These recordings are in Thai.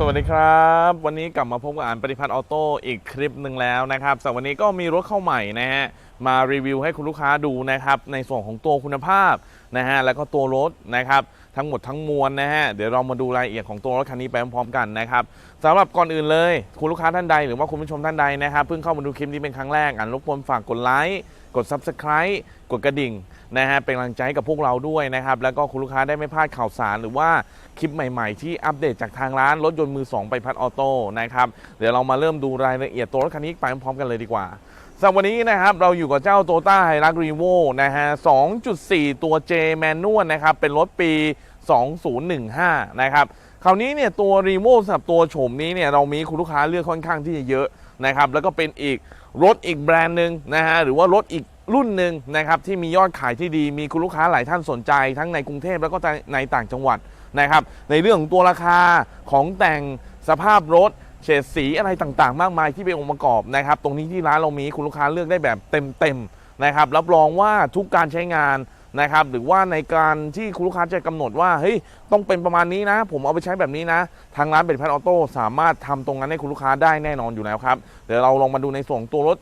สวัสดีครับ วันนี้กลับมาพบกับอ่านปฏิพัฒน์ออโต้อีกคลิปหนึ่งแล้วนะครับสำหรับวันนี้ก็มีรถเข้าใหม่นะฮะมารีวิวให้คุณลูกค้าดูนะครับในส่วนของตัวคุณภาพนะฮะแล้วก็ตัวรถนะครับทั้งหมดทั้งมวลนะฮะเดี๋ยวเรามาดูรายละเอียดของตัวรถคันนี้ไปพร้อมๆกันนะครับสำหรับก่อนอื่นเลย คุณลูกค้าท่านใดหรือว่าคุณผู้ชมท่านใดนะครับเพิ่งเข้ามาดูคลิปนี้เป็นครั้งแรกอ่านรบกวนฝากกดไลค์ กด Subscribe กดกระดิ่งนะฮะเป็นกำลังใจให้กับพวกเราด้วยนะครับ แล้วก็คุณลูกค้าได้ไม่พลาดข่าวสาร หรือว่าคลิปใหม่ๆ ที่อัปเดตจากทางร้านรถยนต์มือ 2 ไปพัดออโต้นะครับเดี๋ยวเรามาเริ่มดูรายละเอียดตัวรถคันนี้ไปพร้อมๆกันเลยดีกว่าสำหรับวันนี้นะครับเราอยู่กับเจ้า t o ต้าไฮรักรีโวนะฮะ 2.4 ตัว J แมนนวลนะครับเป็นรถปี 2015 นะครับ คราวนี้เนี่ยตัวรีโวสำหรับตัวโฉมนี้เนี่ยเรามีคุณลูกค้าเลือกค่อนข้างที่จะเยอะนะครับแล้วก็เป็นอีกรถอีกแบรนด์หนึ่งนะฮะหรือว่ารถอีกรุ่นหนึ่งนะครับที่มียอดขายที่ดีมีคุณลูกค้าหลายท่านสนใจ ทั้งในกรุงเทพแล้วก็ในต่างจังหวัดนะครับในเรื่องของตัวราคาของแต่งสภาพรถเฉดสีอะไรต่างๆ มากมายที่เป็นองค์ประกอบนะครับตรงนี้ที่ร้านเรามีคุณลูกค้าเลือกได้แบบเต็มๆนะครับรับรองว่าทุกการใช้งาน นะครับหรือว่าในการที่คุณลูกค้าจะกำหนดว่าเฮ้ยต้องเป็นประมาณนี้นะ ผมเอาไปใช้แบบนี้นะ ทางร้านเป็นพันออโต้สามารถทำตรงนั้นให้คุณลูกค้าได้แน่นอนอยู่แล้วครับเดี๋ยวเราลองมาดูในส่วนของตัวรถ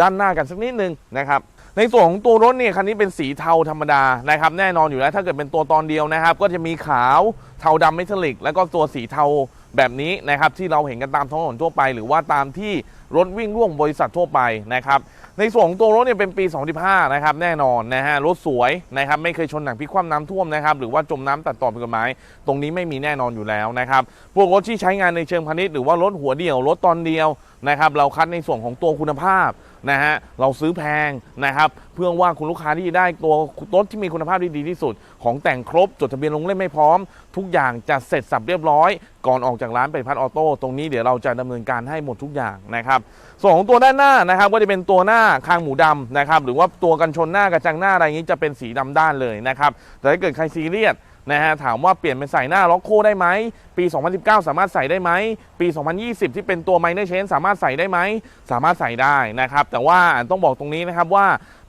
ด้านหน้ากันสักนิดนึงนะครับในส่วนของตัวรถเนี่ยคันนี้เป็นสีเทาธรรมดานะครับแน่นอนอยู่แล้วถ้าเกิดเป็นตัวตอนเดียวนะครับ ก็จะมีขาวเทาดำเมทัลลิก แล้วก็ตัวสีเทาแบบนี้นะครับที่เราเห็นกันตามท้องถนนทั่วไป หรือว่าตามที่รถวิ่งร่วมบริษัททั่วไปนะครับ ในส่วนของตัวรถเนี่ยเป็นปี 2015 นะครับแน่นอนนะฮะรถสวยนะครับไม่เคยชนหนังพิกคว่ำน้ำท่วมนะครับหรือว่าจมน้ำตัดต่อเป็นกฎหมาย ตรงนี้ไม่มีแน่นอนอยู่แล้วนะครับพวกรถที่ใช้งานในเชิงพาณิชย์หรือว่ารถหัวเดี่ยวรถตอนเดียวนะครับเราคัดในส่วนของตัวคุณภาพ นะฮะเราซื้อแพงนะครับเพื่อว่าคุณลูกค้าที่ได้ตัวรถที่มีคุณภาพที่ดีที่สุด ของแต่งครบจดทะเบียนลงเล่มไม่พร้อม ทุกอย่างจะเสร็จสับเรียบร้อย ก่อนออกจากร้านไปพัดออโต้ตรงนี้เดี๋ยวเราจะดำเนินการให้หมดทุกอย่างนะครับส่วนของตัวด้านหน้านะครับก็จะเป็นตัวหน้าคางหมูดำนะครับหรือว่าตัวกันชนหน้ากระจังหน้าอะไรอย่างนี้จะเป็นสีดำด้านเลยนะครับแต่ถ้าเกิดใครซีเรียสนะฮะถามว่าเปลี่ยนเป็นใส่หน้าล็อกโคได้ไหมปี 2019 สามารถใส่ได้ไหม ปี 2020 ที่เป็นตัวไมเนอร์เชนสามารถใส่ได้ไหม สามารถใส่ได้นะครับ แต่ว่าต้องบอกตรงนี้นะครับว่า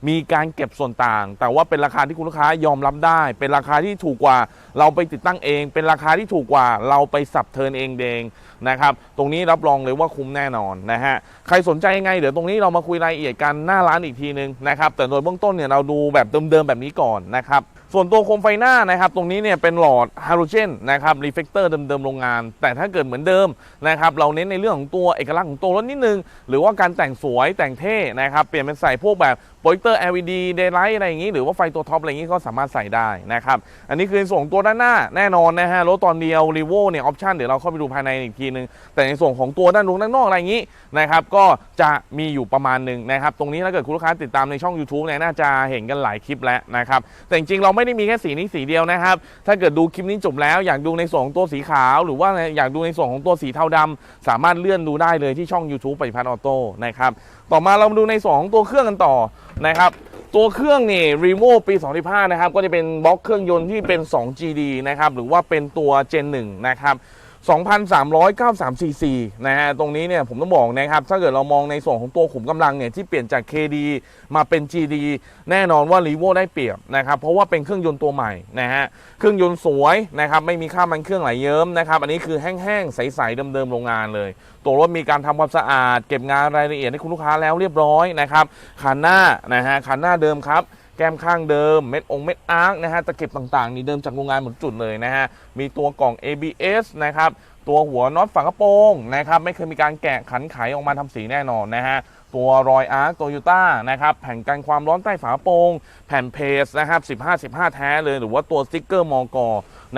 มีการเก็บส่วนต่าง แต่ว่าเป็นราคาที่คุณลูกค้ายอมรับได้ เป็นราคาที่ถูกกว่าเราไปติดตั้งเอง เป็นราคาที่ถูกกว่าเราไปสับเทินเองเองนะครับ ตรงนี้รับรองเลยว่าคุ้มแน่นอนนะฮะ ใครสนใจยังไงเดี๋ยวตรงนี้เรามาคุยรายละเอียดกันหน้าร้านอีกทีนึงนะครับ แต่โดยเบื้องต้นเนี่ยเราดูแบบเดิมๆแบบนี้ก่อนนะครับ ส่วนตัวโคมไฟหน้านะครับ ตรงนี้เนี่ยเป็นหลอดฮาโลเจนนะครับรีเฟกเตอร์เดิมิมโรงงาน แต่ถ้าเกิดเหมือนเดิมนะครับเราเน้นในเรื่องของตัวเอกลักษณ์ของตัวรถนิดนึง หรือว่าการแต่งสวยแต่งเท่นะครับเปลี่ยนเป็นใส่พวกแบบ โปรเจคเตอร์ LED daylight อะไรอย่างนี้ หรือว่าไฟตัวท็อปอะไรอย่างนี้ก็สามารถใส่ได้นะครับ อันนี้คือในส่วนของตัวด้านหน้าแน่นอนนะฮะรถตอนเดียวรีโวเนี่ยออปชันเดี๋ยวเราเข้าไปดูภายในอีกทีนึง แต่ในส่วนของตัวด้านนู้นด้านนอกอะไรอย่างนี้นะครับก็จะมีอยู่ประมาณหนึ่งนะครับตรงนี้ถ้าเกิดคุณลูกค้าติดตามในช่อง YouTube เนี่ยน่าจะเห็นกันหลายคลิปแล้วนะครับแต่จริงๆเราไม่ได้มีแค่สีนี้สีเดียวนะครับถ้าเกิดดูคลิปนี้จบแล้วอยากดูในส่วนของตัวสีขาว หรือว่าอยากดูในส่วนของตัวสีเทาดำสามารถเลื่อนดูได้เลยที่ช่อง YouTube ปฏิพัฒน์ออโต้นะครับต่อมาเรามาดูในส่วนของตัวเครื่องกันต่อนะครับตัวเครื่องนี่ r e v o ปี2015นะครับก็จะเป็นบล็อกเครื่องยนต์ที่เป็น 2GD นะครับหรือว่าเป็นตัว Gen 1นะครับ 2,393 cc นะฮะ ตรงนี้เนี่ยผมต้องบอกนะครับ ถ้าเกิดเรามองในส่วนของตัวขุมกำลังเนี่ย ที่เปลี่ยนจาก KD มาเป็น GD แน่นอนว่า r e v o ได้เปรียบนะครับ เพราะว่าเป็นเครื่องยนต์ตัวใหม่นะฮะ เครื่องยนต์สวยนะครับ ไม่มีค่ามันเครื่องไหลเยิ้มนะครับ อันนี้คือแห้งๆ ใสๆ เดิมๆ โรงงานเลย ตัวรถมีการทำความสะอาด เก็บงานรายละเอียดให้คุณลูกค้าแล้วเรียบร้อยนะครับคันหน้านะฮะคันหน้าเดิมครับ แก้มข้างเดิม เม็ดองเม็ดอาร์คนะฮะตะเก็บต่างๆ นี่เดิมจากโรงงานหมดจุดเลยนะฮะ มีตัวกล่อง ABS นะครับ ตัวหัวน็อตฝากระโปรงนะครับ ไม่เคยมีการแกะขันไขออกมาทำสีแน่นอนนะฮะ ตัวรอยอาร์คโตโยต้านะครับ แผ่นกันความร้อนใต้ฝากระโปรง แผ่นเพสนะครับ 15 15 แท้เลย หรือว่าตัวสติ๊กเกอร์มอกอ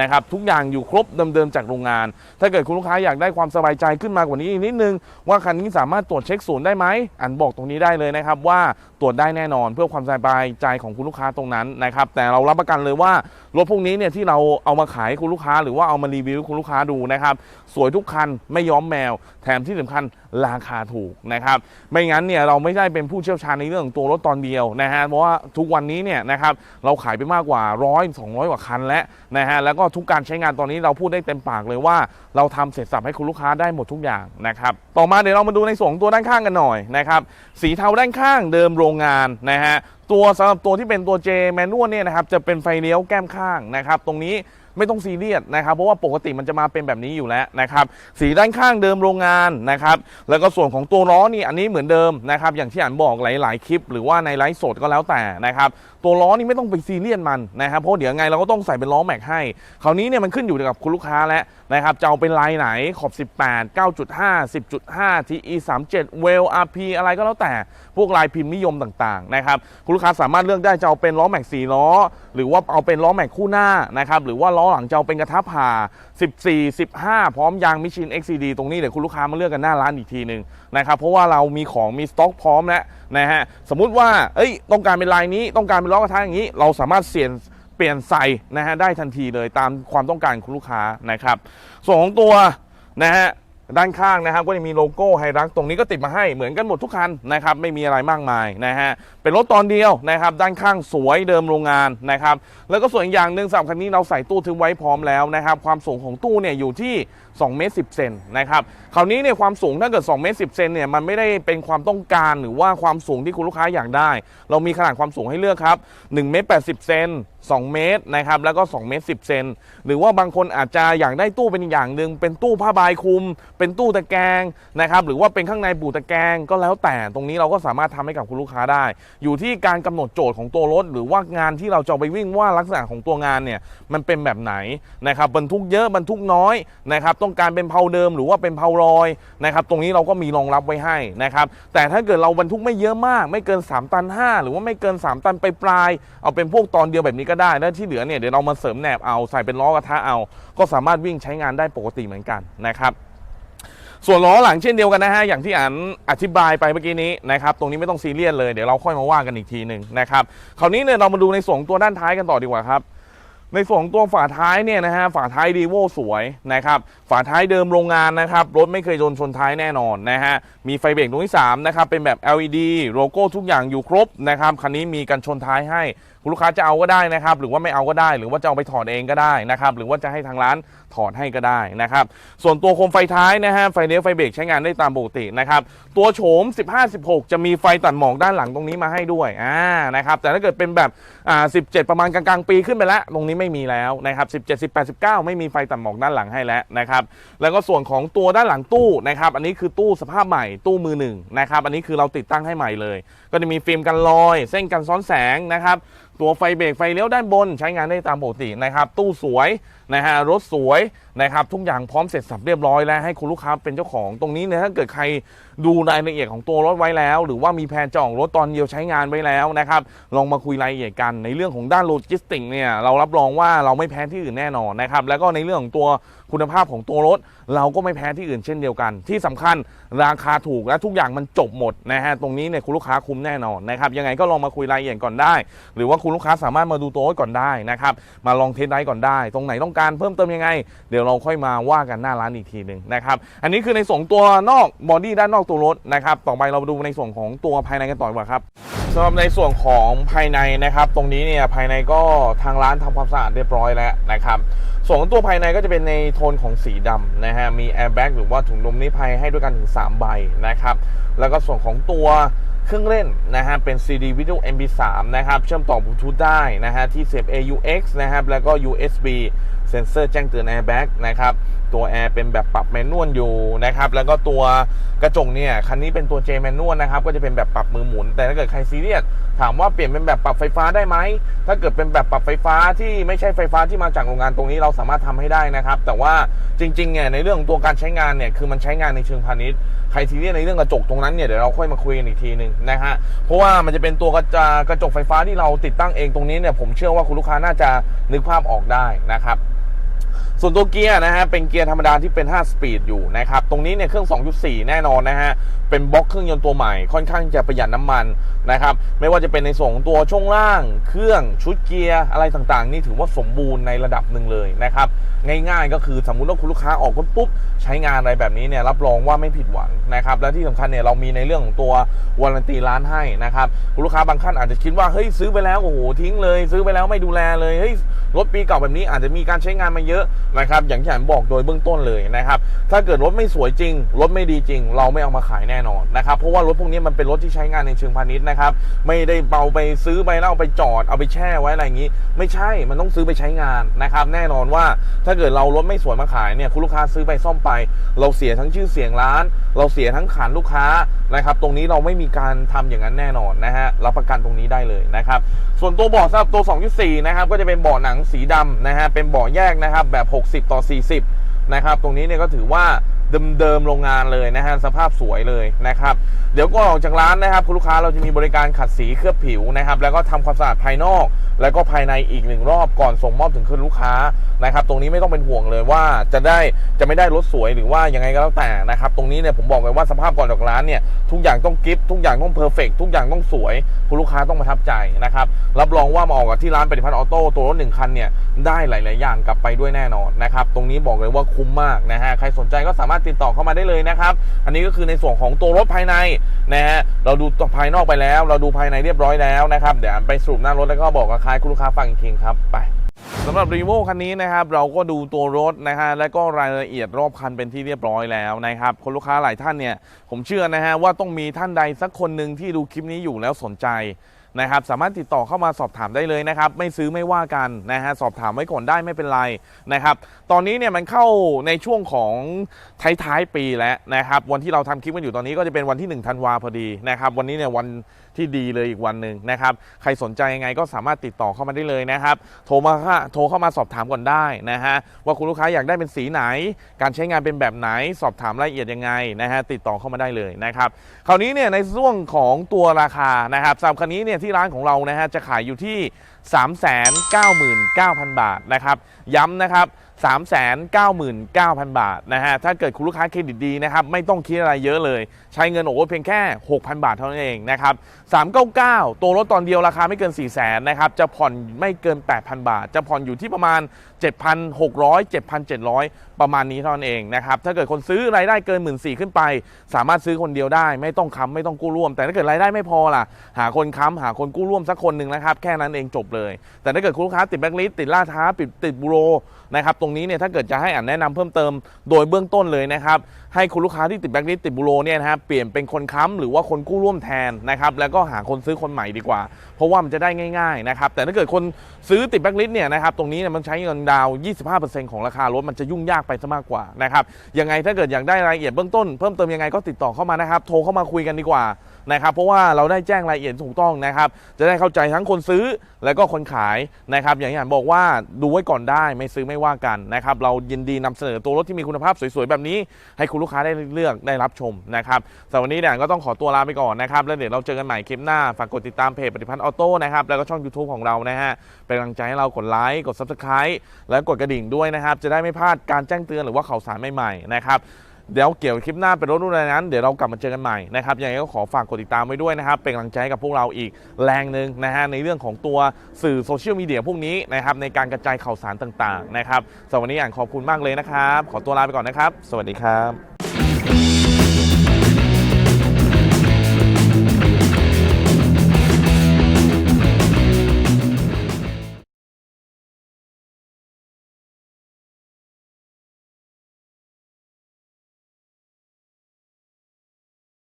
นะครับทุกอย่างอยู่ครบเดิมๆจากโรงงาน ถ้าเกิดคุณลูกค้าอยากได้ความสบายใจขึ้นมากว่านี้อีกนิดนึง ว่าคันนี้สามารถตรวจเช็คศูนย์ได้ไหมอันบอกตรงนี้ได้เลยนะครับว่าตรวจได้แน่นอนเพื่อความสบายใจของคุณลูกค้าตรงนั้นนะครับแต่เรารับประกันเลยว่ารถพวกนี้เนี่ยที่เราเอามาขายคุณลูกค้า หรือว่าเอามารีวิวคุณลูกค้าดูนะครับสวยทุกคันไม่ย้อมแมว แถมที่สำคัญ ราคาถูกนะครับไม่งั้นเนี่ยเราไม่ได้เป็นผู้เชี่ยวชาญในเรื่องของตัวรถตอนเดียวนะฮะเพราะว่าทุกวันนี้เนี่ยนะครับเราขายไปมากกว่าร้อยสองร้อยกว่าคันแล้วนะฮะแล้วก็ทุกการใช้งานตอนนี้เราพูดได้เต็มปากเลยว่า เราทำเสร็จสับให้คุณลูกค้าได้หมดทุกอย่างนะครับต่อมาเดี๋ยวเรามาดูในส่วนของตัวด้านข้างกันหน่อยนะครับสีเทาด้านข้างเดิมโรงงานนะฮะตัวสำหรับตัวที่เป็นตัว J แมนนวลเนี่ยนะครับจะเป็นไฟเลี้ยวแก้มข้างนะครับตรงนี้ ไม่ต้องซีเรียสนะครับ เพราะว่าปกติมันจะมาเป็นแบบนี้อยู่แล้วนะครับ สีด้านข้างเดิมโรงงานนะครับ แล้วก็ส่วนของตัวล้อนี่อันนี้เหมือนเดิมนะครับ อย่างที่อ่านบอกหลาย ๆ คลิป หรือว่าในไลฟ์สดก็แล้วแต่นะครับ ตัวล้อนี่ไม่ต้องไปซีเรียสมันนะครับเพราะเดี๋ยวไงเราก็ต้องใส่เป็นล้อแม็กให้คราวนี้เนี่ยมันขึ้นอยู่กับคุณลูกค้าแล้วนะครับจะเอาเป็นลายไหนขอบ 18 9.5 10.5 TE 37 Well RP อะไรก็แล้วแต่พวกลายพิมพ์นิยมต่างๆนะครับคุณลูกค้าสามารถเลือกได้จะเอาเป็นล้อแม็ก4ล้อ หรือว่าเอาเป็นล้อแม็กคู่หน้านะครับหรือว่าล้อหลังจะเอาเป็นกระทะผ่า 14 15 พร้อมยางมิชิน XCD ตรงนี้เดี๋ยวคุณลูกค้ามาเลือกกันหน้าร้านอีกทีหนึ่งนะครับเพราะว่าเรามีของมีสต็อกพร้อมแล้วนะฮะสมมุติว่าเอ้ยต้องการเป็นลายนี้ต้องการเป็นล้อกระทะอย่างนี้เราสามารถเสียนเปลี่ยนใส่นะฮะได้ทันทีเลยตามความต้องการของคุณลูกค้านะครับ ส่วนของตัวนะฮะ ด้านข้างนะครับก็จะมีโลโก้ไฮรักตรงนี้ก็ติดมาให้เหมือนกันหมดทุกคันนะครับไม่มีอะไรมากมายนะฮะเป็นรถตอนเดียวนะครับด้านข้างสวยเดิมโรงงานนะครับแล้วก็ส่วนอีกอย่างหนึ่งสำหรับคันนี้เราใส่ตู้ทึบไว้พร้อมแล้วนะครับความสูงของตู้เนี่ยอยู่ที่2เมตร10เซนนะครับคราวนี้เนี่ยความสูงถ้าเกิด2เมตร10เซนเนี่ยมันไม่ได้เป็นความต้องการหรือว่าความสูงที่คุณลูกค้าอยากได้ เรามีขนาดความสูงให้เลือกครับ1เมตร80เซน 2 เมตรนะครับแล้วก็ 2 เมตร 10 เซนหรือว่าบางคนอาจจะอยากได้ตู้เป็นอย่างหนึ่งเป็นตู้ผ้าใบคลุม เป็นตู้ตะแกรงนะครับหรือว่าเป็นข้างในปูตะแกรงก็แล้วแต่ตรงนี้เราก็สามารถทำให้กับคุณลูกค้าได้ อยู่ที่การกำหนดโจทย์ของตัวรถ หรือว่างานที่เราจะไปวิ่งว่าลักษณะของตัวงานเนี่ยมันเป็นแบบไหนนะครับบรรทุกเยอะบรรทุกน้อยนะครับต้องการเป็นเพาเดิมหรือว่าเป็นเพารอยนะครับตรงนี้เราก็มีรองรับไว้ให้นะครับแต่ถ้าเกิดเราบรรทุกไม่เยอะมาก ไม่เกิน 3 ตัน 5 หรือว่าไม่เกิน 3 ตันไปปลายเอาเป็นพวกตอนเดียวแบบนี้ก็ได้ แล้วที่เหลือเนี่ยเดี๋ยวเรามาเสริมแหนบเอาใส่เป็นล้อกระทะเอา ก็สามารถวิ่งใช้งานได้ปกติเหมือนกันนะครับส่วนล้อหลังเช่นเดียวกันนะฮะอย่างที่อันอธิบายไปเมื่อกี้นี้นะครับตรงนี้ไม่ต้องซีเรียสเลยเดี๋ยวเราค่อยมาว่ากันอีกทีหนึ่งนะครับคราวนี้เนี่ยเรามาดูในส่วนของตัวด้านท้ายกันต่อดีกว่าครับในส่วนของตัวฝาท้ายเนี่ยนะฮะฝาท้ายดีโวสวยนะครับฝาท้ายเดิมโรงงานนะครับรถไม่เคยโดนชนท้ายแน่นอนนะฮะมีไฟเบรกตรงที่3นะครับเป็นแบบ LED โลโก้ทุกอย่างอยู่ครบนะครับคันนี้มีกันชนท้ายให้ คุณลูกค้าจะเอาก็ได้นะครับ หรือว่าไม่เอาก็ได้ หรือว่าจะเอาไปถอดเองก็ได้นะครับ หรือว่าจะให้ทางร้านถอดให้ก็ได้นะครับ ส่วนตัวโคมไฟท้ายนะฮะ ไฟเลี้ยวไฟเบรกใช้งานได้ตามปกตินะครับ ตัวโฉม 15-16 จะมีไฟตัดหมอกด้านหลังตรงนี้มาให้ด้วย อ่า นะครับ แต่ถ้าเกิดเป็นแบบ อ่า 17 ประมาณกลางๆ ปีขึ้นไปแล้ว ตรงนี้ไม่มีแล้วนะครับ 17 18 19 ไม่มีไฟตัดหมอกด้านหลังให้แล้วนะครับ แล้วก็ส่วนของตัวด้านหลังตู้นะครับ อันนี้คือตู้สภาพใหม่ ตู้มือหนึ่งนะครับ อันนี้คือเราติดตั้งให้ใหม่เลย ก็จะมีฟิล์มกันรอย เส้นกันซ้อนแสงนะครับตัวไฟเบรกไฟเลี้ยวด้านบนใช้งานได้ตามปกตินะครับ ตู้สวยนะฮะรถสวยนะครับ ทุกอย่างพร้อมเสร็จสับเรียบร้อยแล้วให้คุณลูกค้าเป็นเจ้าของตรงนี้เนี่ยถ้าเกิดใครดูรายละเอียดของตัวรถไว้แล้ว หรือว่ามีแผนจองรถตอนเดียวใช้งานไว้แล้วนะครับลองมาคุยรายละเอียดกันในเรื่องของด้านโลจิสติกเนี่ยเรารับรองว่าเราไม่แพ้ที่อื่นแน่นอนนะครับแล้วก็ในเรื่องของตัว คุณภาพของตัวรถ เราก็ไม่แพ้ที่อื่นเช่นเดียวกัน ที่สำคัญราคาถูกและทุกอย่างมันจบหมดนะฮะตรงนี้เนี่ยคุณลูกค้าคุ้มแน่นอนนะครับยังไงก็ลองมาคุยรายละเอียดก่อนได้ หรือว่าคุณลูกค้าสามารถมาดูตัวรถก่อนได้นะครับมาลองเทสได้ก่อนได้ ตรงไหนต้องการเพิ่มเติมยังไง เดี๋ยวเราค่อยมาว่ากันหน้าร้านอีกทีหนึ่งนะครับอันนี้คือในส่วนตัวนอกบอดี้ด้านนอกตัวรถนะครับต่อไปเราดูในส่วนของตัวภายในกันต่อดีกว่าครับสำหรับในส่วนของภายในนะครับ ตรงนี้เนี่ยภายในก็ทางร้านทำความสะอาดเรียบร้อยแล้วนะครับ ส่วนของตัวภายในก็จะเป็นในโทนของสีดำนะฮะ มีแอร์แบ็กหรือว่าถุงลมนิรภัยให้ด้วยกันถึง 3 ใบนะครับ แล้วก็ส่วนของตัวเครื่องเล่นนะฮะ เป็น CD วิดีโอ MP3 นะครับ เชื่อมต่อบลูทูธได้นะฮะ ที่เสียบ AUX นะครับ แล้วก็ USB เซนเซอร์แจ้งเตือนแอร์แบ็กนะครับตัวแอร์เป็นแบบปรับแมนนวลอยู่นะครับแล้วก็ตัวกระจกเนี่ยคันนี้เป็นตัว J แมนนวลนะครับก็จะเป็นแบบปรับมือหมุน แต่ถ้าเกิดใครซีเรียสถามว่าเปลี่ยนเป็นแบบปรับไฟฟ้าได้ไหมถ้าเกิดเป็นแบบปรับไฟฟ้าที่ไม่ใช่ไฟฟ้าที่มาจากโรงงานตรงนี้เราสามารถทำให้ได้นะครับแต่ว่าจริงๆเนี่ยในเรื่องของตัวการใช้งานเนี่ยคือมันใช้งานในเชิงพาณิชย์ใครซีเรียสในเรื่องกระจกตรงนั้นเนี่ยเดี๋ยวเราค่อยมาคุยกันอีกทีหนึ่งนะฮะเพราะว่ามันจะเป็นตัวกระจกระจกไฟฟ้าที่เราติดตั้งเองตรงนี้เนี่ยผมเชื่อว่าคุณลูกค้าน่าจะนึกภาพออกได้นะครับ ส่วนตัวเกียร์นะฮะเป็นเกียร์ธรรมดาที่เป็น 5 สปีดอยู่นะครับ ตรงนี้เนี่ยเครื่อง 2.4 แน่นอนนะฮะ เป็นบล็อกเครื่องยนต์ตัวใหม่ค่อนข้างจะประหยัดน้ำมันนะครับ ไม่ว่าจะเป็นในส่วนของตัวช่วงล่าง เครื่องชุดเกียร์อะไรต่างๆ นี่ถือว่าสมบูรณ์ในระดับหนึ่งเลยนะครับ ง่ายๆก็คือสมมุติว่าคุณลูกค้าออกรถปุ๊บ ใช้งานอะไรแบบนี้เนี่ยรับรองว่าไม่ผิดหวังนะครับ และที่สำคัญเนี่ยเรามีในเรื่องของตัววารันตีร้านให้นะครับคุณลูกค้าบางท่านอาจจะคิดว่าเฮ้ยซื้อไปแล้วโอ้โหทิ้งเลย ซื้อไปแล้วไม่ดูแลเลยเฮ้ยรถปีเก่าแบบนี้อาจจะมีการใช้งานมาเยอะนะครับอย่างที่ผมบอกโดยเบื้องต้นเลยนะครับถ้าเกิดรถไม่สวยจริง รถไม่ดีจริง เราไม่เอามาขายแน่นอนนะครับเพราะว่ารถพวกนี้มันเป็นรถที่ใช้งานในเชิงพาณิชย์นะครับไม่ได้เบาไปซื้อไปแล้วเอาไปจอดเอาไปแช่ไว้อะไรอย่างนี้ ไม่ใช่มันต้องซื้อไปใช้งานนะครับแน่นอนว่าถ้าเกิดเรารถไม่สวยมาขายเนี่ยคุณลูกค้าซื้อไปซ่อมไป เราเสียทั้งชื่อเสียงร้าน เราเสียทั้งขานลูกค้านะครับตรงนี้เราไม่มีการทำอย่างนั้นแน่นอนนะฮะรับประกันตรงนี้ได้เลยนะครับส่วนตัวเบาะสำหรับตัว 2.4 นะครับก็จะเป็นเบาะหนังสีดำนะฮะเป็นเบาะแยกนะครับแบบ60 ต่อ 40 นะครับ ตรงนี้เนี่ยก็ถือว่า เดิมๆโรงงานเลยนะฮะสภาพสวยเลยนะครับ เดี๋ยวก็ออกจากร้านนะครับ คุณลูกค้าเราจะมีบริการขัดสีเคลือบผิวนะครับ แล้วก็ทำความสะอาดภายนอก แล้วก็ภายในอีกหนึ่งรอบก่อนส่งมอบถึงคืนลูกค้านะครับ ตรงนี้ไม่ต้องเป็นห่วงเลยว่าจะได้จะไม่ได้รถสวยหรือว่ายังไงก็แล้วแต่นะครับ ตรงนี้เนี่ยผมบอกเลยว่าสภาพก่อนออกร้านเนี่ยทุกอย่างต้องกิฟทุกอย่างต้องเพอร์เฟกทุกอย่างต้องสวย คุณลูกค้าต้องประทับใจนะครับรับรองว่ามาออกกับที่ร้านปฏิพัฒน์ออโต้ตัวรถหนึ่งคันเนี่ยได้หลาย ๆ อย่างกลับไปด้วยแน่นอนนะครับตรงนี้บอกเลยว่าคุ้มมากนะฮะใครสนใจก็สามารถติดต่อเข้ามาได้เลยนะครับ อันนี้ก็คือในส่วนของตัวรถภายในนะฮะเราดูภายนอกไปแล้ว เราดูภายในเรียบร้อยแล้วนะครับเดี๋ยวไปสรุปหน้ารถแล้วก็บอกกับใครคุณลูกค้าฟังอีกทีครับไปสำหรับรีโวคันนี้นะครับเราก็ดูตัวรถนะฮะและก็รายละเอียดรอบคันเป็นที่เรียบร้อยแล้วนะครับคนลูกค้าหลายท่านเนี่ยผมเชื่อนะฮะว่าต้องมีท่านใดสักคนหนึ่งที่ดูคลิปนี้อยู่แล้วสนใจ นะครับสามารถติดต่อเข้ามาสอบถามได้เลยนะครับไม่ซื้อไม่ว่ากันนะฮะสอบถามไว้ก่อนได้ไม่เป็นไรนะครับตอนนี้เนี่ยมันเข้าในช่วงของท้ายๆปีแล้วนะครับวันที่เราทำคลิปกันอยู่ตอนนี้ก็จะเป็นวันที่1ธันวาพอดีนะครับวันนี้เนี่ยวัน ที่ดีเลยอีกวันหนึ่งนะครับ ใครสนใจยังไงก็สามารถติดต่อเข้ามาได้เลยนะครับ โทรมาค่ะโทรเข้ามาสอบถามก่อนได้นะฮะว่าคุณลูกค้าอยากได้เป็นสีไหน การใช้งานเป็นแบบไหน สอบถามรายละเอียดยังไงนะฮะติดต่อเข้ามาได้เลยนะครับ คราวนี้เนี่ยในช่วงของตัวราคานะครับสำหรับคันนี้เนี่ยที่ร้านของเรานะฮะจะขายอยู่ที่ 399,000 บาทนะครับ ย้ำนะครับ 399,000 บาทนะฮะ ถ้าเกิดคุณลูกค้าเครดิตดีนะครับ ไม่ต้องคิดอะไรเยอะเลย ใช้เงินโอนเพียงแค่ 6,000 บาทเท่านั้นเองนะครับ 399 ตัวรถตอนเดียวราคาไม่เกิน 4 0 0 0 0นนะครับ จะผ่อนไม่เกิน 8,000 บาท จะผ่อนอยู่ที่ประมาณ 7,600 7,700 ประมาณนี้เท่านั้นเองนะครับ ถ้าเกิดคนซื้อรายได้เกิน 1 4 0 0 0ขึ้นไป สามารถซื้อคนเดียวได้ ไม่ต้องค้ำไม่ต้องกู้ร่วม แต่ถ้าเกิดรายได้ไม่พอล่ะ หาคนค้ำหาคนกู้ร่วมสักคนหนึ่งนะครับ แค่นั้นเองจบเลย แต่ถ้าเกิดคุณลูกค้าติดแบล็คลิสต์ติดล่าท้าปิดติดบูโรนะครับตรงนี้เนี่ยถ้าเกิดจะให้อ่านแนะนำเพิ่มเติมโดยเบื้องต้นเลยนะครับให้คุณลูกค้าที่ติดแบล็คลิสต์ติดบูโรเนี่ยนะครับเปลี่ยนเป็นคนค้ำหรือว่าคนกู้ร่วมแทนนะครับแล้วก็หาคนซื้อคนใหม่ดีกว่า เพราะว่ามันจะได้ง่ายๆนะครับแต่ถ้าเกิดคนซื้อติดแบล็คลิสต์เนี่ยนะครับตรงนี้เนี่ยมันใช้เงินดาวน์25%ของราคารถมันจะยุ่งยากไปซะมากกว่านะครับยังไงถ้าเกิดอยากได้รายละเอียดเบื้องต้นเพิ่มเติมยังไงก็ติดต่อเข้ามานะครับโทรเข้ามาคุยกันดีกว่า นะครับเพราะว่าเราได้แจ้งรายละเอียดถูกต้องนะครับจะได้เข้าใจทั้งคนซื้อแล้วก็คนขายนะครับอย่างที่อ่านบอกว่าดูไว้ก่อนได้ไม่ซื้อไม่ว่ากันนะครับเรายินดีนำเสนอตัวรถที่มีคุณภาพสวยๆแบบนี้ ให้คุณลูกค้าได้เลือกได้รับชมนะครับสำหรับวันนี้เนี่ยก็ต้องขอตัวลาไปก่อนนะครับแล้วเดี๋ยวเราเจอกันใหม่คลิปหน้าฝากกดติดตามเพจปฏิพัฒน์ออโต้นะครับแล้วก็ช่อง YouTube ของเรานะฮะเป็นกำลังใจให้เรากดไลค์กด Subscribe และกดกระดิ่งด้วยนะครับจะได้ไม่พลาดการแจ้งเตือนหรือว่าข่าวสารใหม่ๆนะครับ เดี๋ยวเกี่ยวกับคลิปหน้าเป็นรถรุ่นอะไรนั้นเดี๋ยวเรากลับมาเจอกันใหม่นะครับยังไงก็ขอฝากกดติดตามไว้ด้วยนะครับเป็นกำลังใจให้กับพวกเราอีกแรงหนึ่งนะฮะในเรื่องของตัวสื่อโซเชียลมีเดียพวกนี้นะครับในการกระจายข่าวสารต่างๆนะครับสำหรับวันนี้อ่านขอบคุณมากเลยนะครับ ขอตัวลาไปก่อนนะครับ สวัสดีครับ